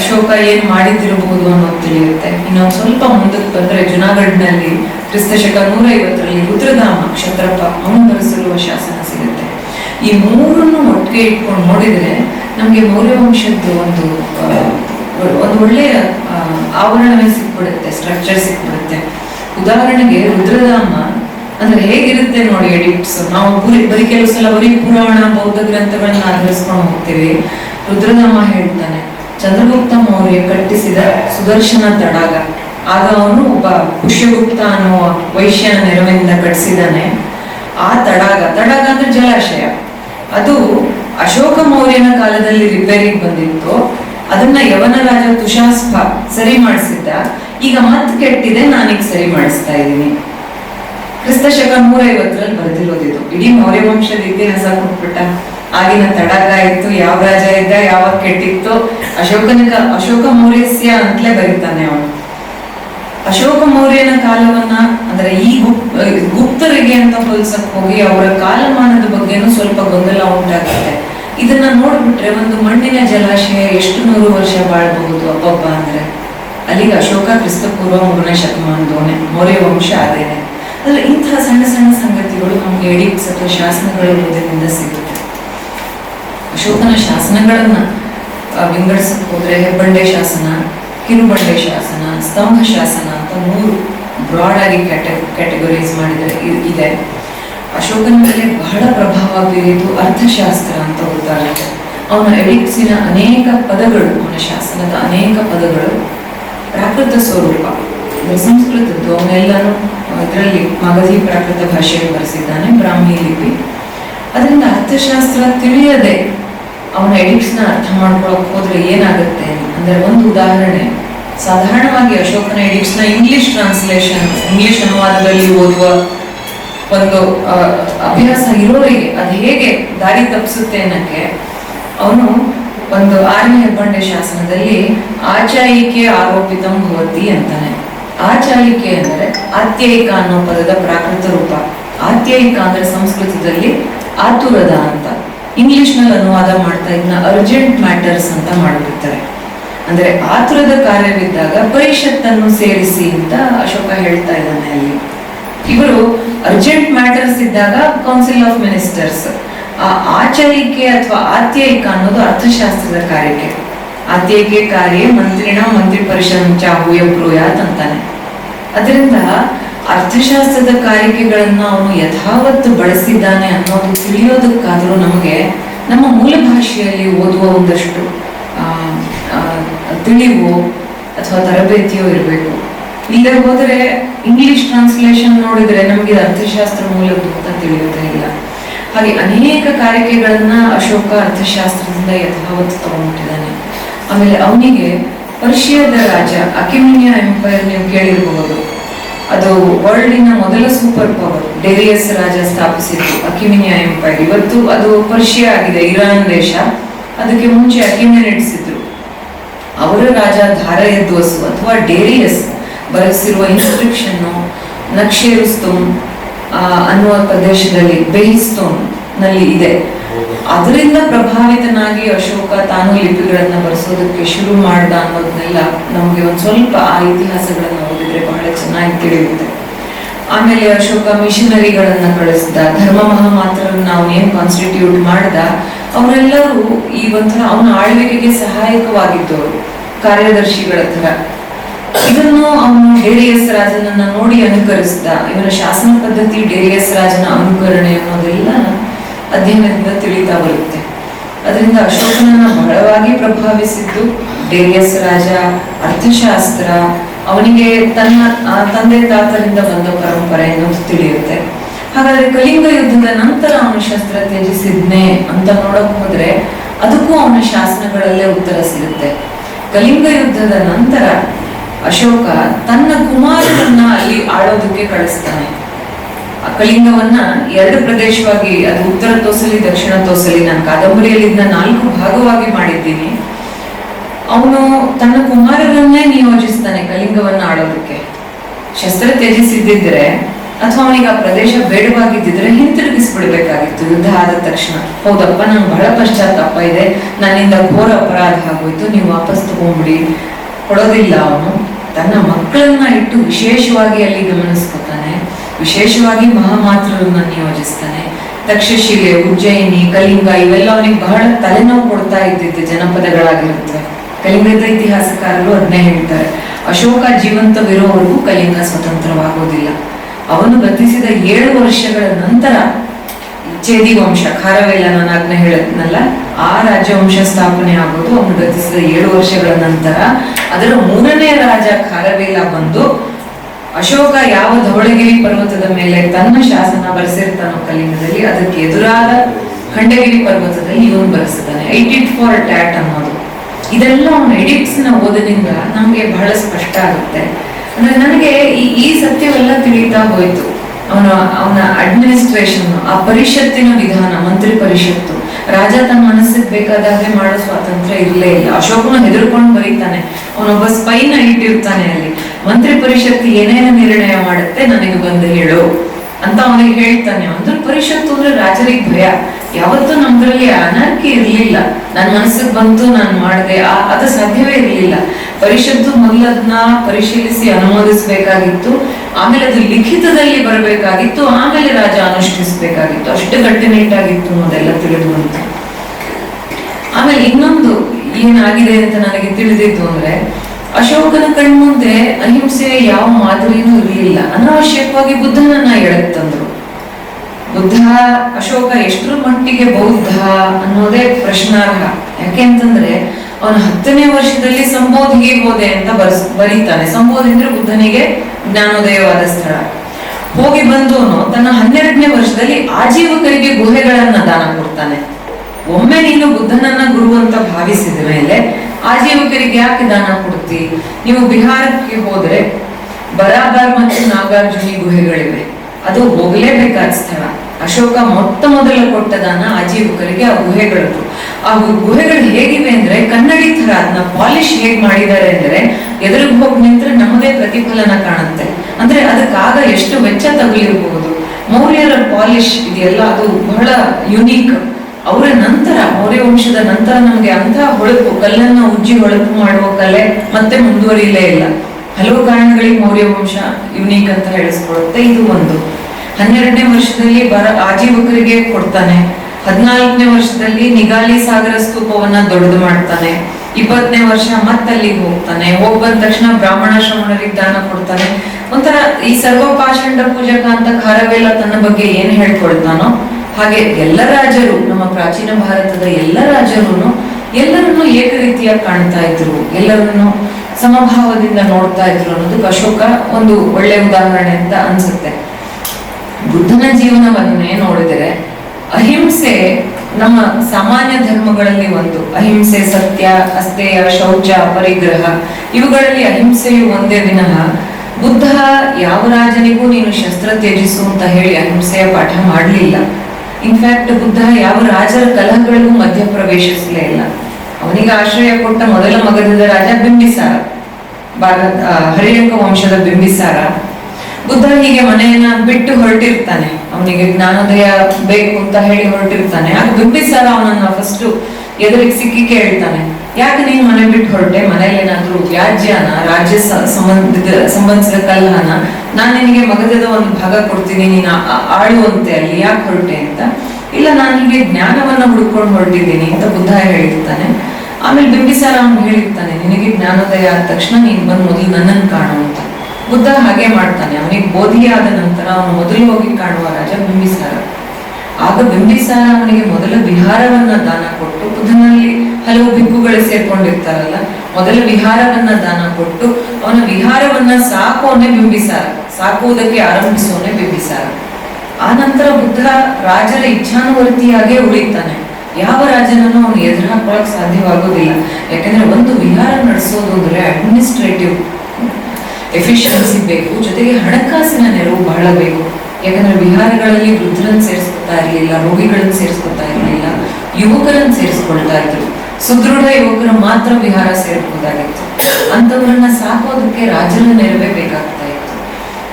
ಅಶೋಕ ಏನ್ ಮಾಡಿದಿರಬಹುದು ಅನ್ನೋದು ತಿಳಿಯುತ್ತೆ. ಇನ್ನು ಸ್ವಲ್ಪ ಮುಂದಕ್ಕೆ ಬಂದ್ರೆ ಜುನಾಗಢ್ನಲ್ಲಿ ಕ್ರಿಸ್ತ ಶಕ ನೂರ ಐವತ್ತರಲ್ಲಿ ರುದ್ರಧಾಮ ಕ್ಷತ್ರಪ ಅವನು ಬರೆಸಿರುವ ಶಾಸನ ಸಿಗುತ್ತೆ. ಈ ಮೂರನ್ನು ಒಟ್ಟಿಗೆ ಇಟ್ಕೊಂಡು ನೋಡಿದ್ರೆ ನಮ್ಗೆ ಮೌರ್ಯವಂಶದ್ದು ಒಂದು ಒಂದು ಒಳ್ಳೆಯ ಆವರಣವೇ ಸಿಕ್ಬಿಡುತ್ತೆ ಸ್ಟ್ರಕ್ಚರ್ ಸಿಕ್ಬಿಡುತ್ತೆ. ಉದಾಹರಣೆಗೆ ರುದ್ರಧಾಮ ಅಂದ್ರೆ ಹೇಗಿರುತ್ತೆ ನೋಡಿ ಎಡಿಟ್ಸ್? ನಾವು ಬರೀ ಬರೀ ಕೆಲವು ಸಲ ಬರೀ ಪುರಾಣ, ಬೌದ್ಧ ಗ್ರಂಥಗಳನ್ನ ಆಧರಿಸ್ಕೊಂಡು ಹೋಗ್ತೀವಿ. ರುದ್ರಧಾಮ ಹೇಳ್ತಾನೆ, ಚಂದ್ರಗುಪ್ತ ಮೌರ್ಯ ಕಟ್ಟಿಸಿದ ಸುದರ್ಶನ ತಡಾಗ, ಆಗ ಅವನು ಒಬ್ಬ ಪುಷ್ಯಗುಪ್ತ ಅನ್ನುವ ವೈಶ್ಯನ ನೆರವಿನಿಂದ ಕಟ್ಟಿಸಿದಾನೆ ಆ ತಡಾಗ ತಡಾಗ ಅಂದ್ರೆ ಜಲಾಶಯ. ಅದು ಅಶೋಕ ಮೌರ್ಯನ ಕಾಲದಲ್ಲಿ ರಿಪೇರಿಗೆ ಬಂದಿತ್ತು. ಅದನ್ನ ಯವನ ರಾಜ ತುಷಾಸ್ಪ ಸರಿ ಮಾಡಿಸಿದ್ದ. ಈಗ ಮತ್ತೆ ಕೆಟ್ಟಿದೆ, ನಾನೀಗ ಸರಿ ಮಾಡಿಸ್ತಾ ಇದ್ದೀನಿ. ಕ್ರಿಸ್ತ ಶಕ ನೂರ ಐವತ್ತರಲ್ಲಿ ಬರೆದಿರೋದಿದು. ಇಡೀ ಮೌರ್ಯ ವಂಶದ ಇತಿಹಾಸ ಕೊಟ್ಬಿಟ್ಟ. ಆಗಿನ ತಡಗ ಇತ್ತು, ಯಾವ ರಾಜ ಇದ್ದ, ಯಾವಾಗ ಕೆಟ್ಟಿತ್ತು. ಅಶೋಕನ ಕಾ- ಅಶೋಕ ಮೌರ್ಯಸ್ಯ ಅಂತಲೇ ಬರೀತಾನೆ ಅವನು. ಅಶೋಕ ಮೌರ್ಯನ ಕಾಲವನ್ನ, ಅಂದ್ರೆ ಈ ಗುಪ್, ಗುಪ್ತರಿಗೆ ಅಂತ ಹೋಲ್ಸಕ್ ಹೋಗಿ ಅವರ ಕಾಲಮಾನದ ಬಗ್ಗೆನೂ ಸ್ವಲ್ಪ ಗೊಂದಲ ಉಂಟಾಗುತ್ತೆ. ಇದನ್ನ ನೋಡ್ಬಿಟ್ರೆ ಒಂದು ಮಣ್ಣಿನ ಜಲಾಶಯ ಎಷ್ಟು ನೂರು ವರ್ಷ ಬಾಳ್ಬಹುದು, ಅಬ್ಬಬ್ಬ ಅಂದ್ರೆ. ಅಲ್ಲಿಗೆ ಅಶೋಕ, ಕ್ರಿಸ್ತ ಪೂರ್ವ, ಮೂರನೇ ಶತಮಾನದವನೇ ಮೊರೆ ವಂಶ ಅದೇನೆ ಅಂದ್ರೆ ಇಂತಹ ಸಣ್ಣ ಸಣ್ಣ ಸಂಗತಿಗಳು ನಮ್ಗೆ ಎಡಿಕ್ಸ್ ಅಥವಾ ಶಾಸನಗಳ ಓದಿನಿಂದ ಸಿಗುತ್ತೆ. ಅಶೋಕನ ಶಾಸನಗಳನ್ನ ವಿಂಗಡಿಸಕ್ ಹೋದ್ರೆ ಹೆಬ್ಬಂಡೆ ಶಾಸನ, ಕಿರುಬಂಡೆ ಶಾಸನ, ಸ್ತಂಭ ಶಾಸನ ಅಂತ ಮೂರು ಬ್ರಾಡ್ ಆಗಿ ಕ್ಯಾಟಗರೈಸ್ ಮಾಡಿದ್ರೆ ಇದೆ. ಅಶೋಕನ ಮೇಲೆ ಬಹಳ ಪ್ರಭಾವ ಬೀರಿದ್ದು ಅರ್ಥಶಾಸ್ತ್ರ ಅಂತ ಗೊತ್ತಾಗುತ್ತೆ ಅವನ ಎಡಿಕ್ಸಿನ ಅನೇಕ ಪದಗಳು, ಅವನ ಶಾಸನದ ಅನೇಕ ಪದಗಳು ಪ್ರಾಕೃತ ಸ್ವರೂಪ. ಸಂಸ್ಕೃತದ್ದು ಅವನ್ನೆಲ್ಲನೂ ಇದರಲ್ಲಿ ಮಗಧಿ ಪ್ರಾಕೃತ ಭಾಷೆಯಲ್ಲಿ ಬರೆಸಿದ್ದಾನೆ, ಬ್ರಾಹ್ಮಿ ಲಿಪಿ. ಅದರಿಂದ ಅರ್ಥಶಾಸ್ತ್ರ ತಿಳಿಯದೆ ಅವನ ಎಡಿಟ್ಸ್ನ ಅರ್ಥ ಮಾಡ್ಕೊಳಕ್ ಹೋದ್ರೆ ಏನಾಗುತ್ತೆ? ಅಂದ್ರೆ ಒಂದು ಉದಾಹರಣೆ. ಸಾಧಾರಣವಾಗಿ ಅಶೋಕನ ಎಡಿಟ್ಸ್ನ ಇಂಗ್ಲಿಷ್ ಟ್ರಾನ್ಸ್ಲೇಷನ್ ಇಂಗ್ಲಿಷ್ ಅನುವಾದದಲ್ಲಿ ಓದುವ ಒಂದು ಅಭ್ಯಾಸ ಇರೋರಿಗೆ ಅದು ಹೇಗೆ ದಾರಿ ತಪ್ಪಿಸುತ್ತೆ ಅನ್ನಕ್ಕೆ ಅವನು ಒಂದು ಆರನೇ ಹೆಬ್ಬಂಡೆ ಶಾಸನದಲ್ಲಿ ಆಚಾಯಿಕೆ ಆರೋಪಿತಂ ಭವತಿ ಅಂತಾನೆ. ಆಚಾಯಿಕೆ ಅಂದರೆ ಆತ್ಯಯಿಕ ಅನ್ನೋ ಪದದ ಪ್ರಾಕೃತ ರೂಪ. ಆತ್ಯಯಿಕ ಅಂದ್ರೆ ಸಂಸ್ಕೃತದಲ್ಲಿ ಆತುರದ ಅಂತ. ಇಂಗ್ಲಿಷ್ನಲ್ಲಿ ಅನುವಾದ ಮಾಡ್ತಾ ಇದನ್ನ ಅರ್ಜೆಂಟ್ ಮ್ಯಾಟರ್ಸ್ ಅಂತ ಮಾಡಿಬಿಡ್ತಾರೆ. ಅಂದ್ರೆ ಆತುರದ ಕಾರ್ಯವಿದ್ದಾಗ ಪರಿಷತ್ತನ್ನು ಸೇರಿಸಿ ಅಂತ ಅಶೋಕ ಹೇಳ್ತಾ ಇದ್ದಾನೆ ಅಲ್ಲಿ. ಇವರು ಅರ್ಜೆಂಟ್ ಮ್ಯಾಟರ್ಸ್ ಇದ್ದಾಗ ಕೌನ್ಸಿಲ್ ಆಫ್ ಮಿನಿಸ್ಟರ್ಸ್ ಆ ಆಚರಿಕೆ ಅಥವಾ ಆತ್ಯಯಿಕ ಅನ್ನೋದು ಅರ್ಥಶಾಸ್ತ್ರದ ಕಾರ್ಯಕ್ಕೆ. ಆತ್ಯಯಿಕೆ ಕಾರ್ಯ ಮಂತ್ರಿಣ ಮಂತ್ರಿ ಪರಿಷತ್ ಚಾಹುಯ ಬ್ರೂಯಾತ್ ಅಂತಾನೆ. ಅದರಿಂದ ಅರ್ಥಶಾಸ್ತ್ರದ ಕಾರಿಕೆಗಳನ್ನು ಅವನು ಯಥಾವತ್ತು ಬಳಸಿದ್ದಾನೆ ಅನ್ನೋದು ತಿಳಿಯೋದಕ್ಕಾದರೂ ನಮಗೆ ನಮ್ಮ ಮೂಲ ಭಾಷೆಯಲ್ಲಿ ಓದುವ ಒಂದಷ್ಟು ತಿಳಿವು ಅಥವಾ ತರಬೇತಿಯೋ ಇರಬೇಕು. ಇಲ್ಲದೆ ಹೋದರೆ ಇಂಗ್ಲಿಷ್ ಟ್ರಾನ್ಸ್ಲೇಷನ್ ನೋಡಿದರೆ ನಮಗೆ ಅರ್ಥಶಾಸ್ತ್ರ ಮೂಲದ್ದು ಅಂತ ತಿಳಿಯೋದೇ ಇಲ್ಲ. ಹಾಗೆ ಅನೇಕ ಕಾರಿಕೆಗಳನ್ನ ಅಶೋಕ ಅರ್ಥಶಾಸ್ತ್ರದಿಂದ ಯಥಾವತ್ ತಗೊಂಡಿದ್ದಾನೆ. ಆಮೇಲೆ ಅವನಿಗೆ ಪರ್ಷಿಯಾದ ರಾಜ ಅಕಿಮಿನಿಯಾ ಎಂಪೈರ್ ನೀವು ಕೇಳಿರಬಹುದು ಅದು ವರ್ಲ್ಡಿನ ಮೊದಲ ಸೂಪರ್ ಪವರ್, ಡೆರಿಯಸ್ ರಾಜ ಸ್ಥಾಪಿಸಿದ್ದು ಅಕಿಮಿನಿಯಾ ಎಂಪೈರ್. ಇವತ್ತು ಅದು ಪರ್ಷಿಯಾ ಆಗಿದೆ, ಇರಾನ್ ದೇಶ. ಅದಕ್ಕೆ ಮುಂಚೆ ಅಕಿಮಿನಿಟ್ಸ್ ಇದ್ರು ಅವರ ರಾಜ ಧಾರಯದ್ವಸು ಅಥವಾ ಡೇರಿಯಸ್, ಬರೆಸಿರುವ ಇನ್ಸ್ಕ್ರಿಪ್ಷನ್ನು ನಕ್ಷೆ ಅನ್ನುವ ಪ್ರದೇಶದಲ್ಲಿ ಬೇಹಿಸ್ತೋನ್ನಲ್ಲಿ ಇದೆ. ಅದರಿಂದ ಪ್ರಭಾವಿತನಾಗಿ ಅಶೋಕ ತಾನು ಲಿಪಿಗಳನ್ನ ಬರೆಸೋದಕ್ಕೆ ಶುರು ಮಾಡ್ದ ಅನ್ನೋದನ್ನೆಲ್ಲ ನಮ್ಗೆ ಒಂದ್ ಸ್ವಲ್ಪ ಆ ಇತಿಹಾಸಗಳನ್ನ ಓದಿದ್ರೆ ಬಹಳ ಚೆನ್ನಾಗಿ ತಿಳಿಯುತ್ತೆ. ಆಮೇಲೆ ಅಶೋಕ ಮಿಷನರಿಗಳನ್ನ ಕಳಿಸಿದ, ಧರ್ಮ ಮಹಾಮಾತ್ರರನ್ನ ಅವನೇನ್ ಕಾನ್ಸ್ಟಿಟ್ಯೂಟ್ ಮಾಡ್ದ, ಅವರೆಲ್ಲರೂ ಈ ಒಂಥರ ಅವನ ಆಳ್ವಿಕೆಗೆ ಸಹಾಯಕವಾಗಿದ್ದವರು ಕಾರ್ಯದರ್ಶಿಗಳ ತರ ಇದನ್ನು ಅವನು ಡೇರಿಯಸ್ ರಾಜನನ್ನ ನೋಡಿ ಅನುಕರಿಸಿದ. ಇವನ ಶಾಸನ ಪದ್ಧತಿ ಡೇರಿಯಸ್ ರಾಜನ ಅನುಕರಣೆ ಅನ್ನೋದೆಲ್ಲ ಅಧ್ಯಯನದಿಂದ ತಿಳಿತಾ ಬರುತ್ತೆ. ಅದರಿಂದ ಅಶೋಕನನ್ನ ಬಹಳವಾಗಿ ಪ್ರಭಾವಿಸಿದ್ದು ಡೇರಿಯಸ್ ರಾಜ, ಅರ್ಥಶಾಸ್ತ್ರ, ಅವನಿಗೆ ತನ್ನ ತಂದೆ ತಾತರಿಂದ ಬಂದ ಪರಂಪರೆ ಅನ್ನೋದು ತಿಳಿಯುತ್ತೆ. ಹಾಗಾದ್ರೆ ಕಲಿಂಗ ಯುದ್ಧದ ನಂತರ ಅವನ ಶಸ್ತ್ರ ತ್ಯಜಿಸಿದ್ನೆ ಅಂತ ನೋಡಕ್ ಹೋದ್ರೆ ಅದಕ್ಕೂ ಅವನ ಶಾಸನಗಳಲ್ಲೇ ಉತ್ತರ ಸಿಗುತ್ತೆ. ಕಲಿಂಗ ಯುದ್ಧದ ನಂತರ ಅಶೋಕ ತನ್ನ ಕುಮಾರನನ್ನ ಅಲ್ಲಿ ಆಳೋದಕ್ಕೆ ಕಳಿಸ್ತಾನೆ. ಆ ಕಲಿಂಗವನ್ನ ಎರಡು ಪ್ರದೇಶವಾಗಿ, ಅದು ಉತ್ತರ ತೋಸಲಿ, ದಕ್ಷಿಣ ತೋಸಲಿ, ನಾನು ಕಾದಂಬರಿಯಲ್ಲಿ ಇದನ್ನ ನಾಲ್ಕು ಭಾಗವಾಗಿ ಮಾಡಿದ್ದೀನಿ. ಅವನು ತನ್ನ ಕುಮಾರರನ್ನೇ ನಿಯೋಜಿಸ್ತಾನೆ ಕಲಿಂಗವನ್ನ ಆಳೋದಕ್ಕೆ. ಶಸ್ತ್ರ ತ್ಯಜಿಸಿದ್ದಿದ್ರೆ ಅಥವಾ ಅವನಿಗೆ ಆ ಪ್ರದೇಶ ಬೇಡವಾಗಿದ್ದಿದ್ರೆ ಹಿಂತಿರುಗಿಸ್ಬಿಡ್ಬೇಕಾಗಿತ್ತು ಯುದ್ಧ ಆದ ತಕ್ಷಣ. ಹೌದಪ್ಪ ನಂಗೆ ಬಹಳ ಪಶ್ಚಾತ್ತಾಪ ಇದೆ. ನನ್ನಿಂದ ಘೋರ ಅಪರಾಧ ಆಗೋಯ್ತು. ನೀವು ವಾಪಸ್ ತಗೊಂಡ್ಬಿಡಿ ಕೊಡೋದಿಲ್ಲ ಅವನು. ತನ್ನ ಮಕ್ಕಳನ್ನ ಇಟ್ಟು ವಿಶೇಷವಾಗಿ ಅಲ್ಲಿ ಗಮನಿಸ್ಕೊತಾನೆ. ವಿಶೇಷವಾಗಿ ಮಹಾಮಾತ್ರರನ್ನ ನಿಯೋಜಿಸ್ತಾನೆ. ತಕ್ಷಶಿಲೆ, ಉಜ್ಜಯಿನಿ, ಕಲಿಂಗ ಇವೆಲ್ಲ ಅವನಿಗೆ ಬಹಳ ತಲೆನೋವು ಕೊಡ್ತಾ ಇದ್ದಿದ್ದು ಜನಪದಗಳಾಗಿರುತ್ತೆ. ಕಲಿಂಗದ ಇತಿಹಾಸಕಾರರು ಅದನ್ನೇ ಹೇಳ್ತಾರೆ. ಅಶೋಕ ಜೀವಂತವಿರೋವರೆಗೂ ಕಲಿಂಗ ಸ್ವತಂತ್ರವಾಗೋದಿಲ್ಲ. ಅವನು ಗತಿಸಿದ ಏಳು ವರ್ಷಗಳ ನಂತರ ಚೇದಿ ವಂಶ ಖಾರವೇಲ ನಾನು ಆಜ್ಞೆ ಹೇಳಿದ್ನಲ್ಲ, ಆ ರಾಜವಂಶ ಸ್ಥಾಪನೆ ಆಗೋದು ಅವನು ಗತಿಸಿದ ಏಳು ವರ್ಷಗಳ ನಂತರ. ಅದರ ಮೂರನೇ ರಾಜ ಖಾರವೇಲ ಬಂದು ಅಶೋಕ ಯಾವ ಧವಳಗಿರಿ ಪರ್ವತದ ಮೇಲೆ ತನ್ನ ಶಾಸನ ಬರೆಸಿರ್ತಾನೋ ಕಲಿಂಗದಲ್ಲಿ ಅದಕ್ಕೆ ಎದುರಾದ ಖಂಡಗಿರಿ ಪರ್ವತದಲ್ಲಿ ಇವನು ಬರೆಸಿದ್ದಾನೆ. ಐಟ್ ಇಟ್ ಫಾರ್ ಟ್ಯಾಟ್ ಅನ್ನೋದು. ಇದೆಲ್ಲ ಅವನ ಎಡಿಟ್ಸ್ನ ಓದಿನಿಂದ ನಮಗೆ ಬಹಳ ಸ್ಪಷ್ಟ ಆಗುತ್ತೆ. ಅಂದ್ರೆ ನನಗೆ ಈ ಈ ಸತ್ಯವೆಲ್ಲ ತಿಳಿತಾ ಹೋಯ್ತು. ಅವನ ಅವನ ಅಡ್ಮಿನಿಸ್ಟ್ರೇಷನ್ ಆ ಪರಿಷತ್ತಿನ ವಿಧಾನ, ಮಂತ್ರಿ ಪರಿಷತ್ತು. ರಾಜ ತನ್ನ ಮನಸ್ಸಿಗೆ ಬೇಕಾದಾಗೆ ಮಾಡೋ ಸ್ವಾತಂತ್ರ್ಯ ಇರಲೇ ಇಲ್ಲ. ಅಶೋಕನ ಹೆದರ್ಕೊಂಡು ಬರೀತಾನೆ. ಅವನೊಬ್ಬ ಸ್ಪೈನ ಇಟ್ಟಿರ್ತಾನೆ ಅಲ್ಲಿ. ಮಂತ್ರಿ ಪರಿಷತ್ತು ಏನೇನು ನಿರ್ಣಯ ಮಾಡುತ್ತೆ ನನಗೆ ಬಂದು ಹೇಳು ಅಂತ ಅವನಿಗೆ ಹೇಳ್ತಾನೆ. ಅಂದ್ರೆ ಪರಿಷತ್ತು ಅಂದ್ರೆ ರಾಜರಿಗೆ ಭಯ. ಯಾವತ್ತೂ ನಮ್ದ್ರಲ್ಲಿ ಅನರ್ಕಿ ಇರ್ಲಿಲ್ಲ. ನನ್ನ ಮನಸ್ಸಿಗೆ ಬಂತು, ನಾನು ಮಾಡಿದೆ. ಅದು ಸಾಧ್ಯವೇ ಇರಲಿಲ್ಲ. ಪರಿಷತ್ತು ಮೊದಲದನ್ನ ಪರಿಶೀಲಿಸಿ ಅನುಮೋದಿಸಬೇಕಾಗಿತ್ತು. ಆಮೇಲೆ ಅದು ಲಿಖಿತದಲ್ಲಿ ಬರಬೇಕಾಗಿತ್ತು, ಆಮೇಲೆ ರಾಜ ಅನುಷ್ಠಿಸಬೇಕಾಗಿತ್ತು. ಅಷ್ಟು ಕಟ್ಟುನಿಟ್ಟಾಗಿತ್ತು ಅನ್ನೋದೆಲ್ಲ ತಿಳಿದು ಬಂತು ಆಮೇಲೆ ಇನ್ನೊಂದು ಏನಾಗಿದೆ ಅಂತ ನನಗೆ ತಿಳಿದಿತ್ತು ಅಂದ್ರೆ, ಅಶೋಕನ ಕಣ್ಮುಂದೆ ಅಹಿಂಸೆ ಯಾವ ಮಾದರಿನೂ ಇರಲಿಲ್ಲ. ಅನಾವಶ್ಯಕವಾಗಿ ಬುದ್ಧನನ್ನ ಎಳೆತಂದ್ರು ಬುದ್ಧ, ಅಶೋಕ ಎಷ್ಟರ ಮಟ್ಟಿಗೆ ಬೌದ್ಧ ಅನ್ನೋದೇ ಪ್ರಶ್ನಾರ್ಹ. ಯಾಕೆ ಅಂತಂದ್ರೆ ಅವನ ಹತ್ತನೇ ವರ್ಷದಲ್ಲಿ ಸಂಬೋಧಿಗೆ ಹೋದೆ ಅಂತ ಬರ್ಸ್, ಬರೀತಾನೆ. ಸಂಬೋಧಿ ಅಂದ್ರೆ ಬುದ್ಧನಿಗೆ ಜ್ಞಾನೋದಯವಾದ ಸ್ಥಳ. ಹೋಗಿ ಬಂದವನು ತನ್ನ ಹನ್ನೆರಡನೇ ವರ್ಷದಲ್ಲಿ ಆಜೀವಕರಿಗೆ ಗುಹೆಗಳನ್ನ ದಾನ ಕೊಡ್ತಾನೆ. ಒಮ್ಮೆ ನೀನು ಬುದ್ಧನನ್ನ ಗುರು ಅಂತ ಭಾವಿಸಿದ ಮೇಲೆ ಆಜೀವಕರಿಗೆ ಯಾಕೆ ದಾನ ಕೊಡ್ತಿ? ನೀವು ಬಿಹಾರಕ್ಕೆ ಹೋದ್ರೆ ಬರಾಬರ್ ಮತ್ತು ನಾಗಾರ್ಜುನಿ ಗುಹೆಗಳಿವೆ. ಅದು ಹೋಗಲೇಬೇಕಾದ ಸ್ಥಳ. ಅಶೋಕ ಮೊತ್ತ ಮೊದಲ ಕೊಟ್ಟ ದಾನ ಆಜೀವಕರಿಗೆ ಆ ಗುಹೆಗಳದ್ದು ಆ ಗುಹೆಗಳು ಹೇಗಿವೆ ಅಂದ್ರೆ ಕನ್ನಡಿ ತರ ಅದನ್ನ ಪಾಲಿಶ್ ಹೇಗ್ ಮಾಡಿದ್ದಾರೆ ಅಂದ್ರೆ ಎದುರಿಗೆ ಹೋಗಿ ನಿಂತ್ರೆ ನಮಗೇ ಪ್ರತಿಫಲನ ಕಾಣುತ್ತೆ. ಅಂದ್ರೆ ಅದಕ್ಕಾಗ ಎಷ್ಟು ವೆಚ್ಚ ತಗುಲಿರಬಹುದು ಮೌರ್ಯರ ಪಾಲಿಶ್ ಇದೆಯಲ್ಲ, ಅದು ಬಹಳ ಯುನೀಕ್. ಅವರ ನಂತರ, ಮೌರ್ಯ ವಂಶದ ನಂತರ ನಮಗೆ ಅಂತ ಹೊಳಪು, ಕಲ್ಲನ್ನ ಉಜ್ಜಿ ಹೊಳಪು ಮಾಡುವ ಕಲೆ ಮತ್ತೆ ಮುಂದುವರಿಯಲೇ ಇಲ್ಲ. ಹಲವು ಕಾರಣಗಳಿಗೆ ಮೌರ್ಯ ವಂಶ ಯುನೀಕ್ ಅಂತ ಹೇಳಿಸ್ಕೊಳ್ಳುತ್ತೆ ಇದು ಒಂದು. ಹನ್ನೆರಡನೇ ವರ್ಷದಲ್ಲಿ ಬರ ಆಜೀವಕರಿಗೆ ಕೊಡ್ತಾನೆ. ಹದಿನಾಲ್ಕನೇ ವರ್ಷದಲ್ಲಿ ನಿಗಾಲಿ ಸಾಗರ ಸ್ತೂಪವನ್ನ ದೊಡ್ಡದು ಮಾಡ್ತಾನೆ. ಇಪ್ಪತ್ತನೇ ವರ್ಷ ಮತ್ತಲ್ಲಿಗೆ ಹೋಗ್ತಾನೆ. ಹೋಗ್ ಬಂದ ತಕ್ಷಣ ಬ್ರಾಹ್ಮಣ ಶ್ರಮಣರಿಗೆ ದಾನ ಕೊಡ್ತಾನೆ. ಒಂಥರ ಈ ಸರ್ವ ಪಾಷಂಡ ಪೂಜಕ ಅಂತ ಖಾರವೇಲ ತನ್ನ ಬಗ್ಗೆ ಏನ್ ಹೇಳ್ಕೊಳ್ತಾನೋ ಹಾಗೆ ಎಲ್ಲ ರಾಜರು, ನಮ್ಮ ಪ್ರಾಚೀನ ಭಾರತದ ಎಲ್ಲ ರಾಜರು ಎಲ್ಲರನ್ನು ಏಕರೀತಿಯಾಗಿ ಕಾಣ್ತಾ ಇದ್ರು. ಎಲ್ಲರನ್ನು ಸಮಭಾವದಿಂದ ನೋಡ್ತಾ ಇದ್ರು ಅನ್ನೋದು ಅಶೋಕ ಒಂದು ಒಳ್ಳೆ ಉದಾಹರಣೆ ಅಂತ ಅನ್ಸುತ್ತೆ. ಬುದ್ಧನ ಜೀವನವನ್ನೇ ನೋಡಿದರೆ ಅಹಿಂಸೆ ನಮ್ಮ ಸಾಮಾನ್ಯ ಧರ್ಮಗಳಲ್ಲಿ ಒಂದು. ಅಹಿಂಸೆ, ಸತ್ಯ ಅಸ್ತೇಯ ಶೌಚ, ಪರಿಗ್ರಹ, ಇವುಗಳಲ್ಲಿ ಅಹಿಂಸೆಯು ಒಂದೇ ವಿನಃ. ಬುದ್ಧ, ಯಾವ ರಾಜನಿಗೂ ನೀನು ಶಸ್ತ್ರ ತ್ಯಜಿಸು ಅಂತ ಹೇಳಿ ಅಹಿಂಸೆಯ ಪಾಠ ಮಾಡಲಿಲ್ಲ. ಇನ್ಫ್ಯಾಕ್ಟ್ ಬುದ್ಧ ಯಾವ ರಾಜರ ಕಲಹಗಳಿಗೂ ಮಧ್ಯ ಪ್ರವೇಶಿಸಲೇ ಇಲ್ಲ. ಅವನಿಗೆ ಆಶ್ರಯ ಕೊಟ್ಟ ಮೊದಲ ಮಗದ ರಾಜ ಬಿಂಬಿಸಾರ. ಭಾರತ ಹರಿಯಂಕ ವಂಶದ ಬಿಂಬಿಸಾರ. ಬುದ್ಧ ಹೀಗೆ ಮನೆಯನ್ನ ಬಿಟ್ಟು ಹೊರಟಿರ್ತಾನೆ. ಅವನಿಗೆ ಜ್ಞಾನೋದಯ ಬೇಕು ಅಂತ ಹೇಳಿ ಹೊರಟಿರ್ತಾನೆ. ಆಗ ಬಿಂಬಿಸಾರ ಅವನನ್ನ ಫಸ್ಟ್ ಎದುರಿಗೆ ಸಿಕ್ಕಿ ಕೇಳ್ತಾನೆ. ಯಾಕೆ ನೀನ್ ಮನೆ ಬಿಟ್ಟು ಹೊರಟೆ? ಮನೇಲಿ ಏನಾದ್ರೂ ವ್ಯಾಜ್ಯನ ರಾಜ್ಯ ಸಂಬಂಧಿತ, ಸಂಬಂಧಿಸಿದ ಕಲ್ಲಹನ ನಾನ್ ನಿನಗೆ ಮಗದದ ಒಂದು ಭಾಗ ಕೊಡ್ತೀನಿ, ನೀನು ಆಳುವಂತೆ ಅಲ್ಲಿ ಯಾಕೆ ಹೊರಟೆ ಅಂತ? ಇಲ್ಲ, ನಾನು ಹೀಗೆ ಜ್ಞಾನವನ್ನ ಹುಡ್ಕೊಂಡು ಹೊರಟಿದ್ದೀನಿ ಅಂತ ಬುದ್ಧ ಹೇಳಿರ್ತಾನೆ. ಆಮೇಲೆ ಬಿಂಬಿಸಾರ ಅವನು ಹೇಳಿರ್ತಾನೆ, ನಿನಗೆ ಜ್ಞಾನೋದಯ ಆದ ತಕ್ಷಣ ನೀನ್ ಬಂದು ಮೊದಲು ನನ್ನನ್ನು ಕಾಣು ಅಂತ. ಬುದ್ಧ ಹಾಗೆ ಮಾಡ್ತಾನೆ. ಅವನಿಗೆ ಬೋಧಿಯಾದ ನಂತರ ಅವನು ಮೊದಲು ಹೋಗಿ ಕಾಣುವ ರಾಜ ಬಿಂಬಿಸಾರ. ಆಗ ಬಿಂಬಿಸಾರ ಅವನಿಗೆ ಮೊದಲ ವಿಹಾರವನ್ನ ದಾನ ಕೊಟ್ಟು, ಬುದ್ಧನಲ್ಲಿ ಹಲವು ಬಿಕ್ಕುಗಳು ಸೇರ್ಕೊಂಡಿರ್ತಾರಲ್ಲ, ಮೊದಲ ವಿಹಾರವನ್ನ ದಾನ ಕೊಟ್ಟು, ಅವನ ವಿಹಾರವನ್ನ ಸಾಕೋನೆ ಬಿಂಬಿಸಾರ. ಸಾಕುವುದಕ್ಕೆ ಆರಂಭಿಸೋನೆ ಬಿಂಬಿಸಾರ. ಆ ನಂತರ ಬುದ್ಧ ರಾಜರ ಇಚ್ಛಾನುವರ್ತಿಯಾಗೇ ಉಳಿತಾನೆ. ಯಾವ ರಾಜನನ್ನು ಅವನು ಎದುರು ಹಾಕೊಳಕ್ ಸಾಧ್ಯವಾಗೋದಿಲ್ಲ ಯಾಕಂದ್ರೆ ಒಂದು ವಿಹಾರ ನಡೆಸೋದು ಅಂದ್ರೆ ಅಡ್ಮಿನಿಸ್ಟ್ರೇಟಿವ್ ಎಫಿಷಿಯನ್ಸಿ ಬೇಕು, ಜೊತೆಗೆ ಹಣಕಾಸಿನ ನೆರವು ಬಹಳ ಬೇಕು. ಯಾಕಂದ್ರೆ ವಿಹಾರಗಳಲ್ಲಿ ವೃದ್ಧರನ್ನು ಸೇರಿಸ್ಕೊತಾ ಇರಲಿಲ್ಲ, ರೋಗಿಗಳನ್ನು ಸೇರಿಸ್ಕೊತಾ ಇರಲಿಲ್ಲ, ಯುವಕರನ್ನು ಸೇರಿಸ್ಕೊಳ್ತಾ ಇದ್ರು. ಸುದೃಢ ಯುವಕರು ಮಾತ್ರ ವಿಹಾರ ಸೇರಬಹುದಾಗಿತ್ತು ಅಂತವರನ್ನ ಸಾಕೋದಕ್ಕೆ ರಾಜರ ನೆರವೇ ಬೇಕಾಗ್ತಾ ಇತ್ತು.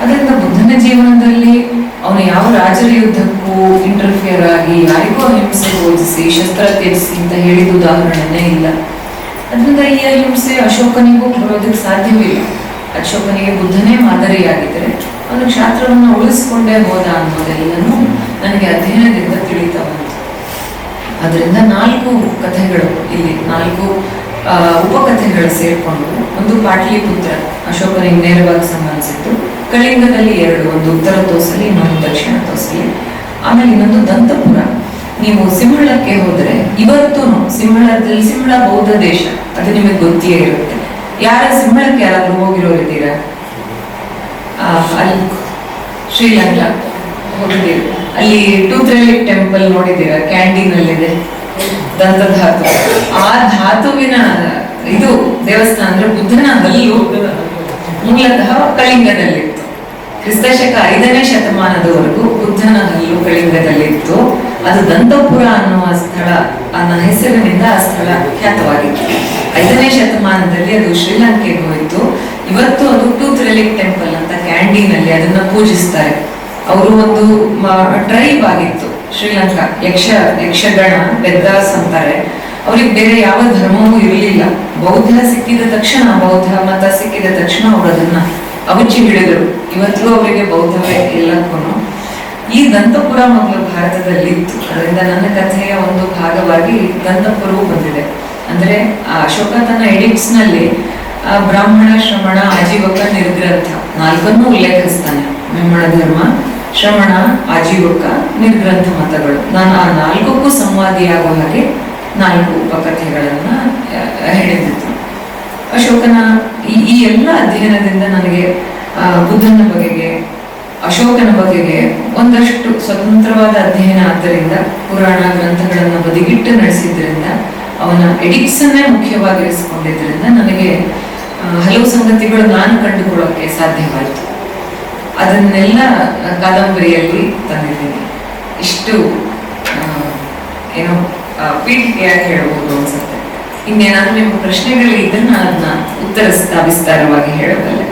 ಅದರಿಂದ ಬುದ್ಧನ ಜೀವನದಲ್ಲಿ ಅವನು ಯಾವ ರಾಜರ ಯುದ್ಧಕ್ಕೂ ಇಂಟರ್ಫಿಯರ್ ಆಗಿ ಯಾರಿಗೂ ಅಹಿಂಸೆ ಬೋಧಿಸಿ ಶಸ್ತ್ರ ತ್ಯಜಿಸಿ ಅಂತ ಹೇಳಿದ ಉದಾಹರಣೆನೇ ಇಲ್ಲ. ಅದರಿಂದ ಈ ಅಹಿಂಸೆ ಅಶೋಕನಿಗೂ ಬರೋದಕ್ಕೆ ಸಾಧ್ಯವಿಲ್ಲ ಅಶೋಕನಿಗೆ ಬುದ್ಧನೇ ಮಾದರಿಯಾಗಿದ್ದರೆ ಅವನು ಕ್ಷಾತ್ರವನ್ನು ಉಳಿಸ್ಕೊಂಡೇ ಹೋದ ಅನ್ನೋದೆಲ್ಲನೂ ನನಗೆ ಅಧ್ಯಯನದಿಂದ ತಿಳಿತಾ ಬಂತು. ಅದರಿಂದ ನಾಲ್ಕು ಕಥೆಗಳು ಇಲ್ಲಿ, ನಾಲ್ಕು ಉಪಕಥೆಗಳು ಸೇರ್ಕೊಂಡು ಒಂದು ಪಾಟಲಿಪುತ್ರ ಅಶೋಕನಿಗೆ ನೇರವಾಗಿ ಸಂಬಂಧಿಸಿದ್ದು, ಕಳಿಂಗದಲ್ಲಿ ಎರಡು, ಒಂದು ಉತ್ತರ ತೋಸಲಿ ಇನ್ನೊಂದು ದಕ್ಷಿಣ ತೋಸಲಿ ಆಮೇಲೆ ಇನ್ನೊಂದು ದಂತಪುರ. ನೀವು ಸಿಂಹಳಕ್ಕೆ ಹೋದ್ರೆ ಇವತ್ತೂ ಸಿಂಹಳದಲ್ಲಿ, ಸಿಂಹಳ ಬೌದ್ಧ ದೇಶ, ಅದು ನಿಮಗೆ ಗೊತ್ತಿಯೇ ಇರುತ್ತೆ. ಯಾರ ಸಿಂಹಕ್ಕೆ ಯಾರಾದ್ರೂ ಹೋಗಿರೋರಿದ್ದೀರಾ ಅಲ್ಲಿ ಶ್ರೀಲಂಕಾ ಹೋಗಿದ್ದೀರಿ? ಅಲ್ಲಿ ಟೂ ತ್ರೀ ಟೆಂಪಲ್ ನೋಡಿದ್ದೀರಾ? ಕ್ಯಾಂಟೀನಲ್ಲಿದೆ. ದಂತಧಾತು ಆ ಧಾತುವಿನ ಇದು ದೇವಸ್ಥಾನ ಅಂದ್ರೆ ಬುದ್ಧನ ಹಲ್ಲು ಮೂಲತಃ ಕಳಿಂಗದಲ್ಲಿತ್ತು. ಕ್ರಿಸ್ತಶಕ ಐದನೇ ಶತಮಾನದವರೆಗೂ ಬುದ್ಧನ ಹಲ್ಲು ಕಳಿಂಗದಲ್ಲಿತ್ತು. ಅದು ದಂತಪುರ ಅನ್ನುವ ಸ್ಥಳ, ಅನ್ನೋ ಹೆಸರಿನಿಂದ ಆ ಸ್ಥಳ ಖ್ಯಾತವಾಗಿತ್ತು. ಐದನೇ ಶತಮಾನದಲ್ಲಿ ಅದು ಶ್ರೀಲಂಕೆಗೆ ಹೋಯಿತು. ಇವತ್ತು ಅದು ಟೂ ರಿಲಿಕ್ ಟೆಂಪಲ್ ಅಂತ ಕ್ಯಾಂಡೀನಲ್ಲಿ ಅದನ್ನ ಪೂಜಿಸ್ತಾರೆ. ಅವರು ಒಂದು ಟ್ರೈಬ್ ಆಗಿತ್ತು. ಶ್ರೀಲಂಕಾ, ಯಕ್ಷ, ಯಕ್ಷಗಣ ಬೆದ್ದಾಸ್ ಅಂತಾರೆ. ಅವ್ರಿಗೆ ಬೇರೆ ಯಾವ ಧರ್ಮವೂ ಇರಲಿಲ್ಲ. ಬೌದ್ಧ ಸಿಕ್ಕಿದ ತಕ್ಷಣ, ಬೌದ್ಧ ಮತ ಸಿಕ್ಕಿದ ತಕ್ಷಣ ಅವರು ಅದನ್ನ ಅವುಚ್ಚಿ ಹಿಡಿದರು. ಇವತ್ತು ಅವರಿಗೆ ಬೌದ್ಧವೇ ಎಲ್ಲಕ್ಕೂ ಈ ದಂತಪುರ ಮೊದಲು ಭಾರತದಲ್ಲಿತ್ತು. ಅದರಿಂದ ನನ್ನ ಕಥೆಯ ಒಂದು ಭಾಗವಾಗಿ ದಂತಪುರವು ಬಂದಿದೆ. ಅಂದ್ರೆ ಅಶೋಕ ತನ್ನ ಎಡಿಕ್ಸ್ನಲ್ಲಿ ಬ್ರಾಹ್ಮಣ, ಶ್ರಮಣ, ಆಜೀವಕ, ನಿರ್ಗ್ರಂಥ ನಾಲ್ಕನ್ನು ಉಲ್ಲೇಖಿಸ್ತಾನೆ. ಬ್ರಾಹ್ಮಣ ಧರ್ಮ, ಶ್ರಮಣ, ಆಜೀವಕ, ನಿರ್ಗ್ರಂಥ ಮತಗಳು. ನಾನು ಆ ನಾಲ್ಕಕ್ಕೂ ಸಂವಾದಿಯಾಗುವ ಹಾಗೆ ನಾಲ್ಕು ಉಪಕಥೆಗಳನ್ನ ಹೇಳಿದ್ದು. ಅಶೋಕನ ಈ ಈ ಎಲ್ಲ ಅಧ್ಯಯನದಿಂದ ನನಗೆ ಬುದ್ಧನ ಬಗೆಗೆ, ಅಶೋಕನ ಬಗೆಗೆ ಒಂದಷ್ಟು ಸ್ವತಂತ್ರವಾದ ಅಧ್ಯಯನ ಆದ್ದರಿಂದ, ಪುರಾಣ ಗ್ರಂಥಗಳನ್ನು ಬದಿಗಿಟ್ಟು ನಡೆಸಿದ್ರಿಂದ ಅವನ ಎಡಿಕ್ಸ್ ಅನ್ನೇ ಮುಖ್ಯವಾಗಿರಿಸಿಕೊಂಡಿದ್ರಿಂದ ನನಗೆ ಹಲವು ಸಂಗತಿಗಳು ನಾನು ಕಂಡುಕೊಳ್ಳೋಕೆ ಸಾಧ್ಯವಾಯಿತು. ಅದನ್ನೆಲ್ಲ ಕಾದಂಬರಿಯಲ್ಲಿ ತಂದಿದ್ದೀನಿ. ಇಷ್ಟು ಏನೋ ಪೀಠಿಕೆಯಾಗಿ ಹೇಳಬಹುದು ಅನ್ಸುತ್ತೆ. ಇನ್ನೇನಾದ್ರೂ ನಿಮ್ಮ ಪ್ರಶ್ನೆಗಳು ಇದ್ರೆ ನಾನು ಅದನ್ನ ಉತ್ತರಿಸ್ತಾ ವಿಸ್ತಾರವಾಗಿ ಹೇಳಬಲ್ಲೆ.